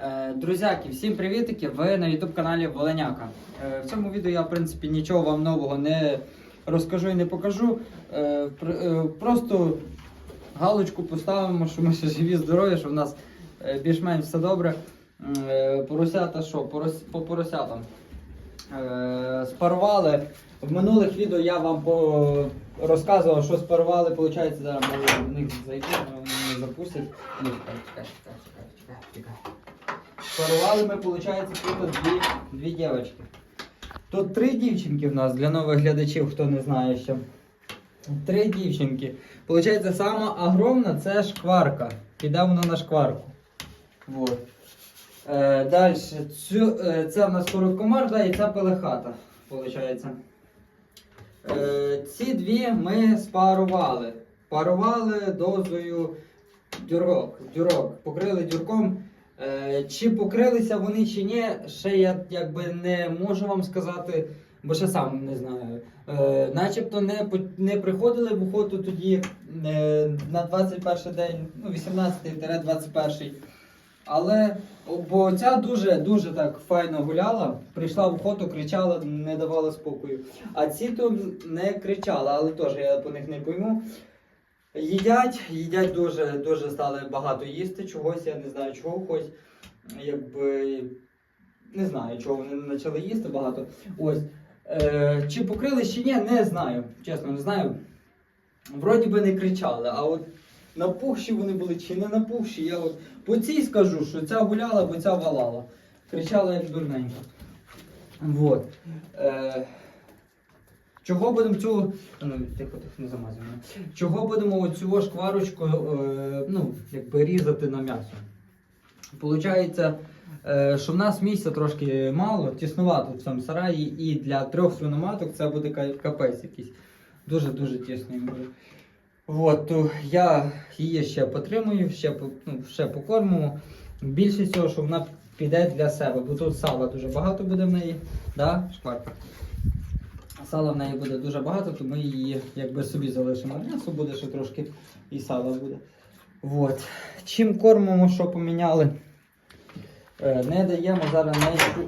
Е, Друзяки, всім привітики! Ви на YouTube каналі Воленяка. Е, В цьому відео я в принципі нічого вам нового не розкажу і не покажу. Е, е, Просто галочку поставимо, що ми ще живі, здорові, що в нас е, більш-менш все добре. Е, Поросята що? По поросятам. Е, Спарували. В минулих відео я вам розказував, що спарували, виходить, зараз в них зайти, вони запустять. Ну, чекай, чекай, чекай, чекай, чекай, чекай. Спарували ми, виходить, тут дві, дві дівчатки. Тут три дівчинки в нас для нових глядачів, хто не знає ще. Три дівчинки. Получається, сама огромна це шкварка. Піде вона на шкварку. Вот. Е, Далі. Е, це в нас короткоморда і це пелехата. Получається. Е, ці дві ми спарували. Парували дозою дюрок. дюрок. Покрили дюрком. Е, чи покрилися вони чи ні, ще я якби не можу вам сказати, бо ще сам не знаю. Е, начебто не, не приходили в охоту тоді е, на 21 день, ну 18-21. Але бо ця дуже дуже так файно гуляла, прийшла в охоту, кричала, не давала спокою. А ці то не кричали, але теж я по них не пойму. Їдять, їдять дуже, дуже стали багато їсти чогось, я не знаю чого, хоч якби не знаю, чого вони почали їсти багато. Ось. Е, чи покрили, чи ні, не знаю. Чесно, не знаю. Вроді би не кричали, а от напухші вони були чи не напухші, я от по цій скажу, що ця гуляла, бо ця валала. Кричала як дурненька. Вот. Е, чого будемо цю. Ну, тихо, тихо, не замазуємо. Чого будемо цю шкварочку е, ну, якби різати на м'ясо? Получається, е, що в нас місця трошки мало, тіснувато в цьому сараї, і для трьох свиноматок це буде капець якийсь. Дуже-дуже тісно буде. От, то я її ще потримую, ще, ну, ще покормимо. Більше всього, що вона піде для себе, бо тут сала дуже багато буде в неї. Да, шкварка? Сала в неї буде дуже багато, то ми її якби собі залишимо. М'ясо буде ще трошки і сала буде. От. Чим кормимо, що поміняли? Е, Не даємо зараз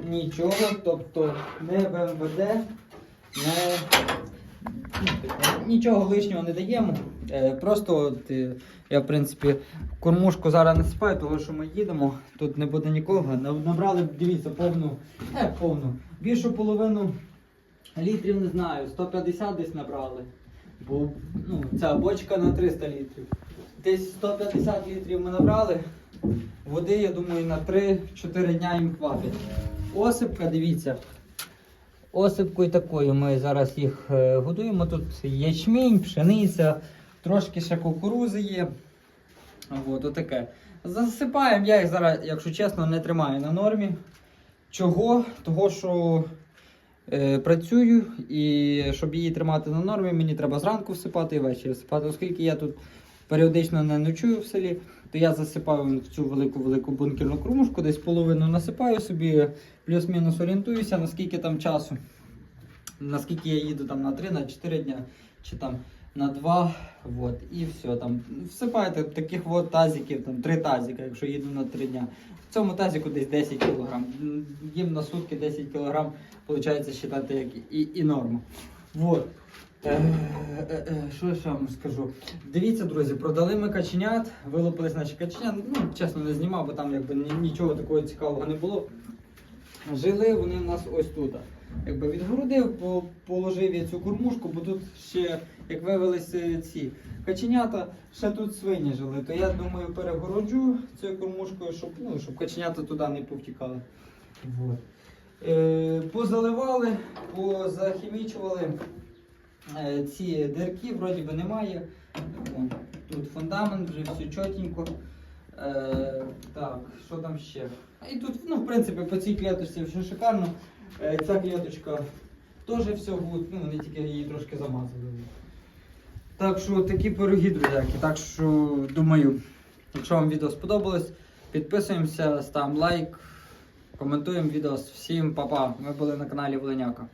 нічого, тобто не БМВД, не нічого лишнього не даємо. Е, Просто от, е, я в принципі кормушку зараз не спаю, тому що ми їдемо, тут не буде нікого. Набрали, дивіться, повну, е, повну, більшу половину літрів не знаю, 150 десь набрали. Бо ну, ця бочка на 300 літрів. Десь 150 літрів ми набрали. Води, я думаю, на 3-4 дня їм хватить. Осипка, дивіться. Осипкою такою ми зараз їх е, годуємо. Тут ячмінь, пшениця, трошки ще кукурузи є. От, отаке. Засипаємо, я їх зараз, якщо чесно, не тримаю на нормі. Чого? Того, що е, працюю, і щоб її тримати на нормі, мені треба зранку всипати і ввечері всипати. Оскільки я тут періодично не ночую в селі, то я засипаю в цю велику-велику бункерну крумушку, десь половину насипаю собі, плюс-мінус орієнтуюся, наскільки там часу, наскільки я їду там на 3, на 4 дня, чи там на 2, вот, і все. Там всипаєте таких от тазиків, там 3 тазика, якщо їду на 3 дня. В цьому тазику десь 10 кг. Їм на сутки 10 кг, виходить, вважати як і, і норма. Вот. Е, е, е, Що я вам скажу? Дивіться, друзі, продали ми каченят, вилупились наші каченят. Ну, чесно, не знімав, бо там якби нічого такого цікавого не було. Жили вони в нас ось тут. Якби відгородив, положив я цю кормушку, бо тут ще, як виявилися ці каченята, ще тут свині жили. То я думаю, перегороджу цією кормушкою, щоб, ну, щоб каченята туди не повтікали. Вот. Е, позаливали, позахімічували. Е, ці дирки вроді би немає. Вон, тут фундамент, вже все чотенько. Е, так, що там ще? І тут, ну, в принципі, по цій клеточці все шикарно. Е, ця клеточка теж все буде, ну, вони тільки її трошки замазали. Так що такі пироги, друзяки. Так що думаю, якщо вам відео сподобалось, підписуємося, ставимо лайк, коментуємо відео. Всім па-па. Ми були на каналі Воленяка.